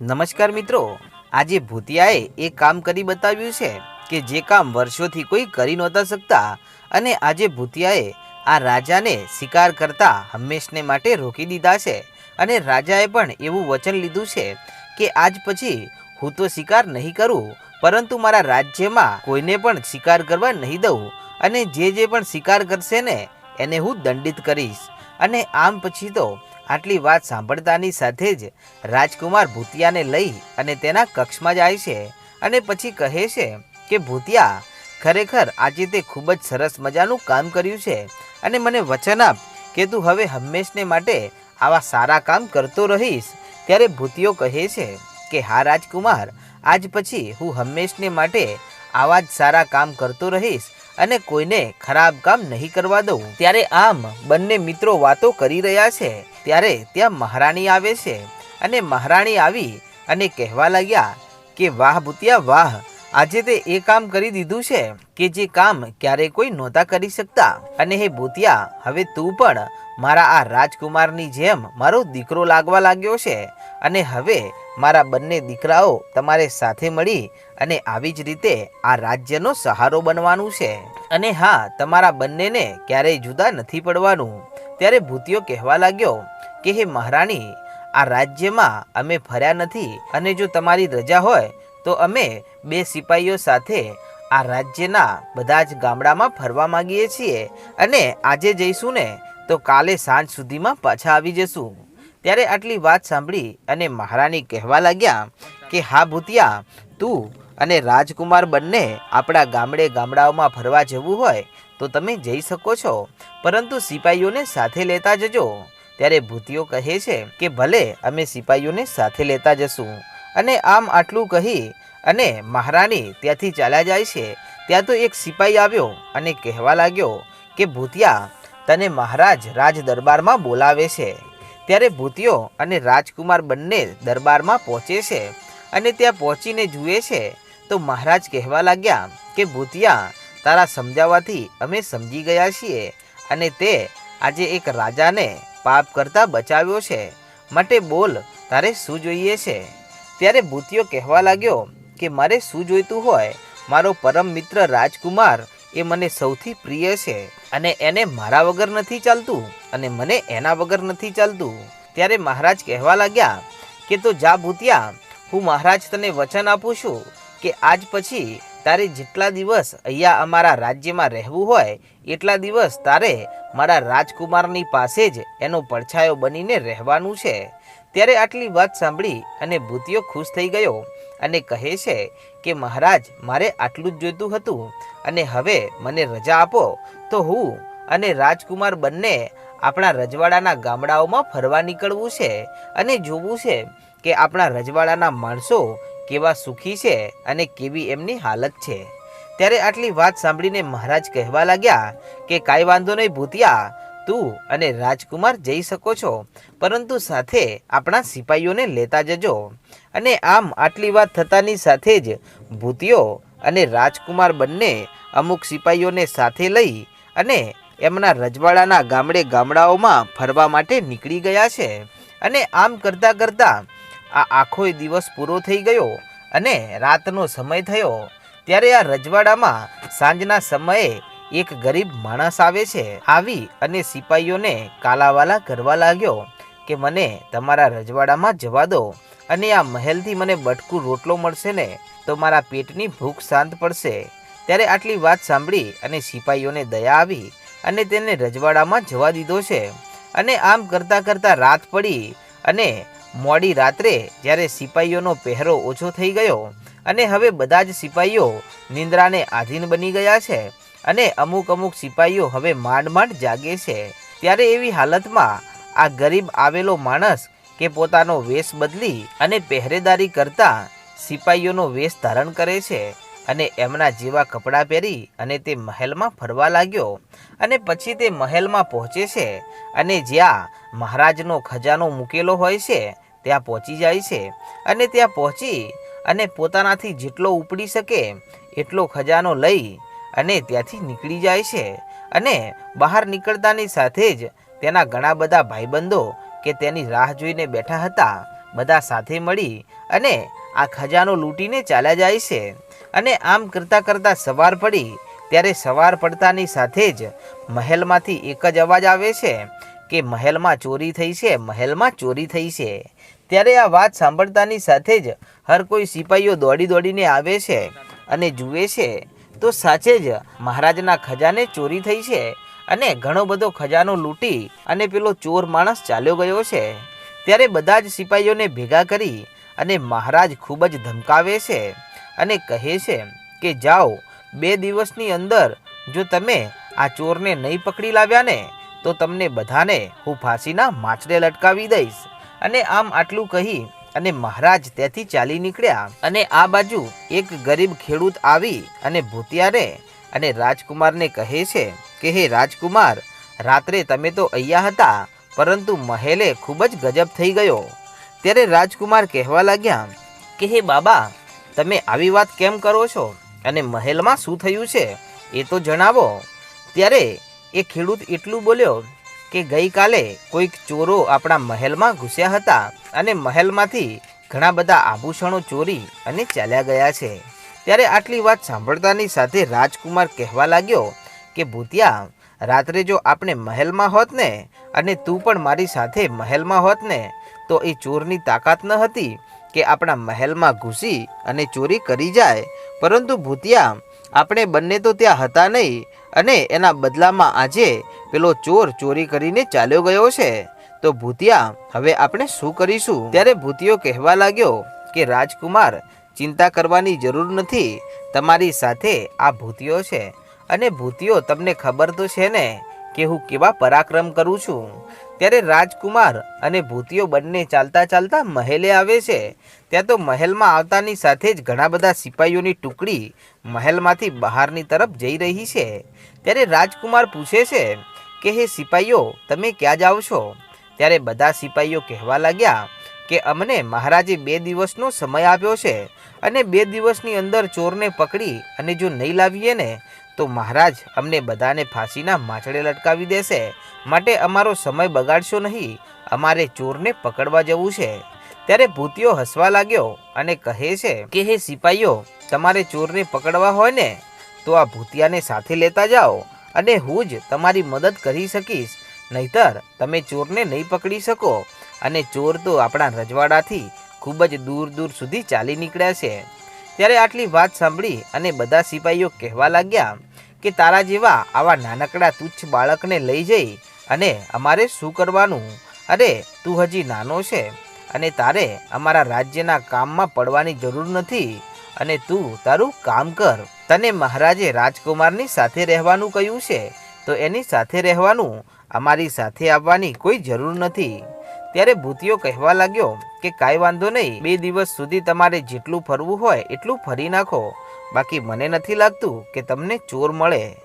નમસ્કાર મિત્રો, આજે ભૂતિયાએ એ કામ કરી બતાવ્યું છે કે જે કામ વર્ષોથી કોઈ કરી નહોતા શકતા અને આજે ભૂતિયાએ આ રાજાને શિકાર કરતા હંમેશને માટે રોકી દીધા છે. અને રાજાએ પણ એવું વચન લીધું છે કે આજ પછી હું તો શિકાર નહીં કરું, પરંતુ મારા રાજ્યમાં કોઈને પણ શિકાર કરવા નહીં દઉં અને જે જે પણ શિકાર કરશે ને, એને હું દંડિત કરીશ. અને આમ પછી તો આટલી વાત સાંભળતાની સાથે જ રાજકુમાર ભૂતિયાને લઈ અને તેના કક્ષમાં જાય છે અને પછી કહે છે કે, ભૂતિયા, ખરેખર આજે તે ખૂબ જ સરસ મજાનું કામ કર્યું છે અને મને વચન આપ કે તું હવે હંમેશને માટે આવા સારા કામ કરતો રહીશ. ત્યારે ભૂતિયો કહે છે કે, હા રાજકુમાર, આજ પછી હું હંમેશને માટે આવા જ સારા કામ કરતો રહીશ અને કોઈને ખરાબ કામ નહીં કરવા દઉં. ત્યારે આમ બંને મિત્રો વાતો કરી રહ્યા છે. ત્યારે ત્યાં મહારાણી આવે છે. અને મહારાણી આવી અને કહેવા લાગ્યા કે, વાહ ભૂતિયા, વાહ! આજે તે એ કામ કરી દીધું છે કે જે કામ ક્યારેય કોઈ નહોતા કરી શકતા. અને હે ભૂતિયા, હવે તું પણ મારા આ રાજકુમારની જેમ મારો દીકરો લાગવા લાગ્યો છે. અને હવે મારા બંને દીકરાઓ તમારે સાથે મળી અને આવી જ રીતે આ રાજ્યનો સહારો બનવાનું છે. અને હા, તમારા બંનેને ક્યારેય જુદા નથી પડવાનું. ત્યારે ભૂતિયો કહેવા લાગ્યો કે, હે મહારાણી, આ રાજ્યમાં અમે ફર્યા નથી અને જો તમારી રજા હોય, તો અમે બે સિપાહીઓ સાથે આ રાજ્યના બધા જ ગામડામાં ફરવા માંગીએ છીએ અને આજે જઈશું ને, તો કાલે સાંજ સુધીમાં પાછા આવી જશું. ત્યારે આટલી વાત સાંભળી અને મહારાણી કહેવા લાગ્યા કે, હા ભૂતિયા, તું અને રાજકુમાર બંને આપણા ગામડે ગામડાઓમાં ફરવા જવું હોય તો તમે જઈ શકો છો. પરંતુ સિપાહીઓને સાથે લેતા જજો. ત્યારે ભૂતિયો કહે છે કે ભલે અમે સિપાહીઓને સાથે લેતા જશું. અને આમ આટલું કહી અને મહારાણી ત્યાંથી ચાલ્યા જાય છે. ત્યાં તો એક સિપાહી આવ્યો અને કહેવા લાગ્યો કે, ભૂતિયા, તને મહારાજ રાજ દરબારમાં બોલાવે છે. ત્યારે ભૂતિયો અને રાજકુમાર બંને દરબારમાં પહોંચે છે અને ત્યાં પહોંચીને જુએ છે તો મહારાજ કહેવા લાગ્યા કે, ભૂતિયા, તારા સમજાવવાથી અમે સમજી ગયા છીએ અને તે આજે એક રાજાને પાપ કરતા બચાવ્યો છે. માટે બોલ, તારે શું જોઈએ છે? ત્યારે ભૂતિયો કહેવા લાગ્યો કે, મારે શું જોઈતું હોય? મારો પરમ મિત્ર રાજકુમાર એ મને સૌથી પ્રિય છે અને એને મારા વગર નથી ચાલતું અને મને એના વગર નથી ચાલતું. ત્યારે મહારાજ કહેવા લાગ્યા કે, તો જા ભૂતિયા, હું મહારાજ તને વચન આપું છું. કે આજ પછી તારે જેટલા દિવસ અહીંયા અમારા રાજ્યમાં રહેવું હોય, એટલા દિવસ તારે મારા રાજકુમારની પાસે જ એનો પડછાયો બનીને રહેવાનું છે. ત્યારે આટલી વાત સાંભળી અને ભૂતિયો ખુશ થઈ ગયો અને કહે છે કે, મહારાજ, મારે આટલું જ જોઈતું હતું અને હવે મને રજા આપો, તો હું અને રાજકુમાર બંને આપણા રજવાડાના ગામડાઓમાં ફરવા નીકળવું છે અને જોવું છે કે આપણા રજવાડાના માણસો કેવા સુખી છે અને કેવી એમની હાલત છે. ત્યારે આટલી વાત સાંભળીને મહારાજ કહેવા લાગ્યા કે કાંઈ વાંધો નહીં ભૂતિયા, તું અને રાજકુમાર જઈ શકો છો, પરંતુ સાથે આપણા સિપાહીઓને લેતા જજો. અને આમ આટલી વાત થતાની સાથે જ ભૂતિયો અને રાજકુમાર બંને અમુક સિપાહીઓને સાથે લઈ અને એમના રજવાડાના ગામડે ગામડાઓમાં ફરવા માટે નીકળી ગયા છે. અને આમ કરતાં કરતાં આ આખો દિવસ પૂરો થઈ ગયો અને રાતનો સમય થયો, ત્યારે આ રજવાડામાં સાંજના સમયે એક ગરીબ માણસ આવે છે. આવી અને સિપાહીઓને કાલાવાલા કરવા લાગ્યો કે મને તમારા રજવાડામાં જવા દો અને આ મહેલથી મને બટકું રોટલો મળશે ને તો મારા પેટની ભૂખ શાંત પડશે. ત્યારે આટલી વાત સાંભળી અને સિપાહીઓને દયા આવી અને તેને રજવાડામાં જવા દીધો છે. અને આમ કરતાં કરતાં રાત પડી અને મોડી રાત્રે જ્યારે સિપાહીઓનો પહેરો ઓછો થઈ ગયો અને હવે બધા જ સિપાહીઓ નિંદ્રાને આધીન બની ગયા છે અને અમુક અમુક સિપાહીઓ હવે માંડ માંડ જાગે છે, ત્યારે એવી હાલતમાં આ ગરીબ આવેલો માણસ કે પોતાનો વેશ બદલી અને પહેરેદારી કરતા સિપાહીઓનો વેશ ધારણ કરે છે અને એમના જેવા કપડાં પહેરી અને તે મહેલમાં ફરવા લાગ્યો અને પછી તે મહેલમાં પહોંચે છે અને જ્યાં મહારાજનો ખજાનો મૂકેલો હોય છે ત્યાં પહોંચી જાય છે અને ત્યાં પહોંચી અને પોતાનાથી જેટલો ઉપડી શકે એટલો ખજાનો લઈ અને ત્યાંથી નીકળી જાય છે અને બહાર નીકળતાની સાથે જ તેના ઘણા બધા ભાઈબંધો કે તેની રાહ જોઈને બેઠા હતા, બધા સાથે મળી અને આ ખજાનો લૂંટીને ચાલ્યા જાય છે અને આમ કરતાં કરતાં સવાર પડી, ત્યારે સવાર પડતાની સાથે જ મહેલમાંથી એક જ અવાજ આવે છે કે મહેલમાં ચોરી થઈ છે, મહેલમાં ચોરી થઈ છે. ત્યારે આ વાત સાંભળતાની સાથે જ હર કોઈ સિપાહીઓ દોડી દોડીને આવે છે અને જુએ છે. તો સાચે જ મહારાજના ખજાને ચોરી થઈ છે અને ઘણો બધો ખજાનો લૂંટી અને પેલો ચોર માણસ ચાલ્યો ગયો છે. ત્યારે બધા જ સિપાહીઓને ભેગા કરી અને મહારાજ ખૂબ જ ધમકાવે છે અને કહે છે કે જાઓ, બે દિવસની અંદર જો તમે આ ચોરને નહીં પકડી લાવ્યા ને તો તમને બધાને હું ફાંસીના માછડે લટકાવી દઈશ. અને આમ આટલું કહી અને મહારાજ ત્યાંથી ચાલી નીકળ્યા. અને આ બાજુ એક ગરીબ ખેડૂત આવી અને ભૂતિયારે અને રાજકુમારને કહે છે કે, હે રાજકુમાર, રાત્રે તમે તો અહીંયા હતા, પરંતુ મહેલે ખૂબ જ ગજબ થઈ ગયો. ત્યારે રાજકુમાર કહેવા લાગ્યા કે, હે બાબા, તમે આવી વાત કેમ કરો છો? અને મહેલમાં શું થયું છે? એ તો જણાવો. ત્યારે એ ખેડૂત એટલું બોલ્યો કે ગઈકાલે કોઈક ચોરો આપણા મહેલમાં ઘૂસ્યા હતા અને મહેલમાંથી ઘણા બધા આભૂષણો ચોરી અને ચાલ્યા ગયા છે. ત્યારે આટલી વાત સાંભળતાની સાથે રાજકુમાર કહેવા લાગ્યો કે, ભૂતિયા, રાત્રે જો આપણે મહેલમાં હોત ને અને તું પણ મારી સાથે મહેલમાં હોત ને, તો એ ચોરની તાકાત ન હતી કે આપણા મહેલમાં ઘૂસી અને ચોરી કરી જાય. પરંતુ ભૂતિયા આપણે બંને તો ત્યાં હતા નહીં અને એના બદલામાં આજે પેલો ચોર ચોરી કરીને ચાલ્યો ગયો છે. તો ભૂતિયા, હવે આપણે શું કરીશું? ત્યારે ભૂતિયો કહેવા લાગ્યો કે, રાજકુમાર, ચિંતા કરવાની જરૂર નથી. તમારી સાથે આ ભૂતિયો છે અને ભૂતિયો તમને ખબર તો છે ને કે હું કેવા પરાક્રમ કરું છું. ત્યારે રાજકુમાર અને ભૂતિયો બંને ચાલતા ચાલતા મહેલે આવે છે. ત્યાં તો મહેલમાં આવતાની સાથે જ ઘણા બધા સિપાહીઓની ટુકડી મહેલમાંથી બહારની તરફ જઈ રહી છે. ત્યારે રાજકુમાર પૂછે છે કે, હે સિપાહીઓ તમે ક્યાં જાઓ છો? ત્યારે બધા સિપાહીઓ કહેવા લાગ્યા કે, અમને મહારાજે બે દિવસનો સમય આપ્યો છે અને બે દિવસની અંદર ચોરને પકડી અને જો નહીં લાવીએ ને તો મહારાજ અમને બધાને ફાંસીના માછડે લટકાવી દેશે. માટે અમારો સમય બગાડશો નહીં. અમારે ચોરને પકડવા જવું છે. ત્યારે ભૂતિયો હસવા લાગ્યો અને કહે છે કે, હે સિપાહીઓ તમારે ચોરને પકડવા હોય ને, તો આ ભૂતિયાને સાથે લેતા જાઓ અને હું જ તમારી મદદ કરી શકીશ. નહીતર તમે ચોરને નહીં પકડી શકો. અને ચોર તો આપણા રજવાડાથી ખૂબ જ દૂર દૂર સુધી ચાલી નીકળ્યા છે. ત્યારે આટલી વાત સાંભળી અને બધા સિપાહીઓ કહેવા લાગ્યા કે તારા જેવા આવા નાનકડા તુચ્છ બાળકને લઈ જઈ અને અમારે શું કરવાનું? અરે, તું હજી નાનો છે અને તારે અમારા રાજ્યના કામમાં પડવાની જરૂર નથી અને તું તારું કામ કર. તને મહારાજે રાજકુમારની સાથે રહેવાનું કહ્યું છે, તો એની સાથે રહેવાનું અમારી સાથે આવવાની કોઈ જરૂર નથી. ત્યારે ભૂતિયો કહેવા લાગ્યો કે કાંઈ વાંધો નહીં, બે દિવસ સુધી તમારે જેટલું ફરવું હોય એટલું ફરી નાખો. બાકી મને નથી લાગતું કે તમને ચોર મળે.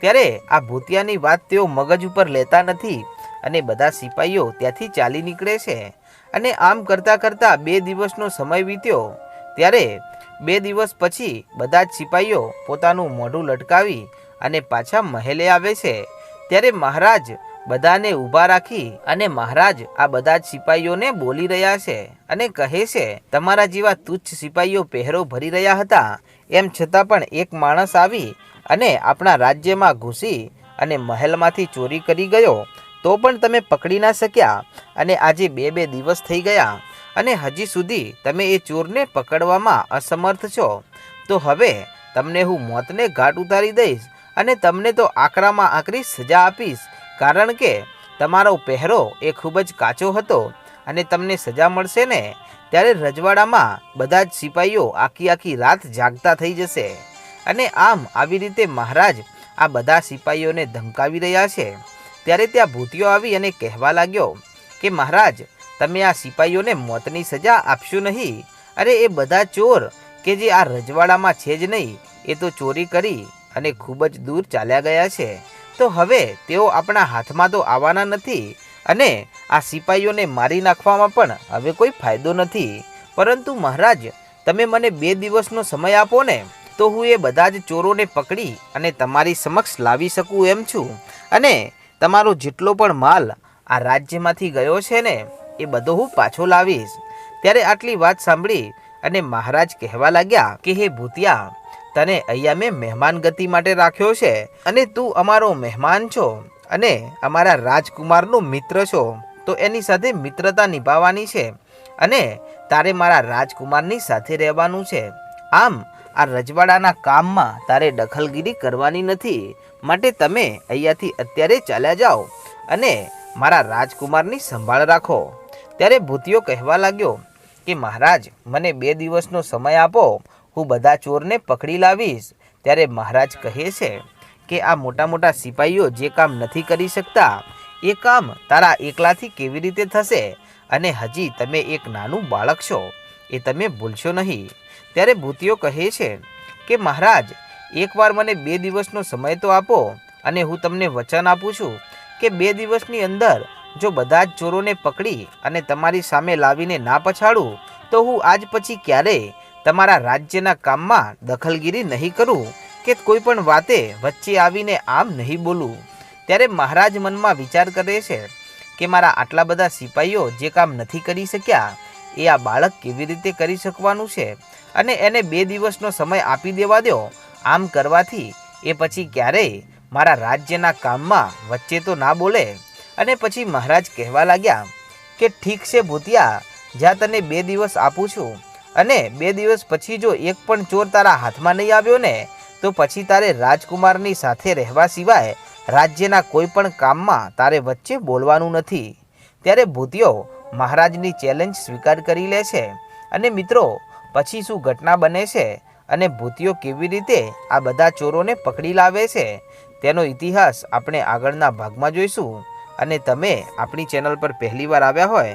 ત્યારે આ ભૂતિયાની વાત તેઓ મગજ ઉપર લેતા નથી અને બધા સિપાહીઓ ત્યાંથી ચાલી નીકળે છે. અને આમ કરતાં કરતાં બે દિવસનો સમય વીત્યો. ત્યારે બે દિવસ પછી બધા જ સિપાહીઓ પોતાનું મોઢું લટકાવી અને પાછા મહેલે આવે છે. ત્યારે મહારાજ બધાને ઊભા રાખી અને મહારાજ આ બધા જ સિપાહીઓને બોલી રહ્યા છે અને કહે છે, તમારા જેવા તુચ્છ સિપાહીઓ પહેરો ભરી રહ્યા હતા. એમ છતાં પણ એક માણસ આવી અને આપણા રાજ્યમાં ઘૂસી અને મહેલમાંથી ચોરી કરી ગયો. તો પણ તમે પકડી ના શક્યા અને આજે બે બે દિવસ થઈ ગયા અને હજી સુધી તમે એ ચોરને પકડવામાં અસમર્થ છો. તો હવે તમને હું મોતને ઘાટ ઉતારી દઈશ અને તમને તો આકરામાં આકરી સજા આપીશ. કારણ કે તમારો પહેરો એ ખૂબ જ કાચો હતો અને તમને સજા મળશે ને, ત્યારે રજવાડામાં બધા જ સિપાહીઓ આખી આખી રાત જાગતા થઈ જશે. અને આમ આવી રીતે મહારાજ આ બધા સિપાહીઓને ધમકાવી રહ્યા છે. ત્યારે ત્યાં ભૂતિયો આવી અને કહેવા લાગ્યો કે, મહારાજ, તમે આ સિપાહીઓને મોતની સજા આપશો નહીં. અરે, એ બધા ચોર કે જે આ રજવાડામાં છે જ નહીં, એ તો ચોરી કરી અને ખૂબ જ દૂર ચાલ્યા ગયા છે. તો હવે તેઓ આપણા હાથમાં તો આવવાના નથી અને આ સિપાહીઓને મારી નાખવામાં પણ હવે કોઈ ફાયદો નથી. પરંતુ મહારાજ, તમે મને બે દિવસનો સમય આપો ને, તો હું એ બધા જ ચોરોને પકડી અને તમારી સમક્ષ લાવી શકું એમ છું. અને તમારો જેટલો પણ માલ આ રાજ્યમાંથી ગયો છે ને, એ બધો હું પાછો લાવીશ. ત્યારે આટલી વાત સાંભળી અને મહારાજ કહેવા લાગ્યા કે, હે ભૂતિયા તને અહીંયા મેં મહેમાન ગતિ માટે રાખ્યો છે અને તું અમારો મહેમાન છો અને અમારા રાજકુમારનો મિત્ર છો, તો એની સાથે મિત્રતા નિભાવવાની છે અને તારે મારા રાજકુમારની સાથે રહેવાનું છે. આમ, આ રજવાડાના કામમાં તારે દખલગીરી કરવાની નથી, માટે તમે અહીંયાથી અત્યારે ચાલ્યા જાઓ અને મારા રાજકુમારની સંભાળ રાખો. ત્યારે ભૂતિયો કહેવા લાગ્યો કે મહારાજ, મને બે દિવસનો સમય આપો હું બધા ચોરને પકડી લાવીશ. ત્યારે મહારાજ કહે છે કે આ મોટા મોટા સિપાહીઓ જે કામ નથી કરી શકતા, એ કામ તારા એકલાથી કેવી રીતે થશે? અને હજી તમે એક નાનું બાળક છો, એ તમે ભૂલશો નહીં. ત્યારે ભૂતિયો કહે છે કે, મહારાજ, એકવાર મને બે દિવસનો સમય તો આપો, અને હું તમને વચન આપું છું કે બે દિવસની અંદર જો બધા જ ચોરોને પકડી અને તમારી સામે લાવીને ના પછાડું, તો હું આજ પછી ક્યારેય તમારા રાજ્યના કામમાં દખલગીરી નહીં કરું કે કોઈ પણ વાતે વચ્ચે આવીને આમ નહીં બોલું? ત્યારે મહારાજ મનમાં વિચાર કરે છે કે મારા આટલા બધા સિપાહીઓ જે કામ નથી કરી શક્યા, એ આ બાળક કેવી રીતે કરી શકવાનું છે? અને એને બે દિવસનો સમય આપી દેવા દો, આમ કરવાથી એ પછી ક્યારેય મારા રાજ્યના કામમાં વચ્ચે તો ના બોલે. અને પછી મહારાજ કહેવા લાગ્યા કે ઠીક છે ભૂતિયા, જ્યાં તને બે દિવસ આપું છું અને બે દિવસ પછી જો એક પણ ચોર તારા હાથમાં નહીં આવ્યો ને, તો પછી તારે રાજકુમારની સાથે રહેવા સિવાય રાજ્યના કોઈ પણ કામમાં તારે વચ્ચે બોલવાનું નથી. ત્યારે ભૂતિયો મહારાજની ચેલેન્જ સ્વીકાર કરી લે છે અને મિત્રો, પછી શું ઘટના બને છે અને ભૂતિયો કેવી રીતે આ બધા ચોરોને પકડી લાવે છે, તેનો ઇતિહાસ આપણે આગળના ભાગમાં જોઈશું. અને તમે આપણી ચેનલ પર પહેલીવાર આવ્યા હોય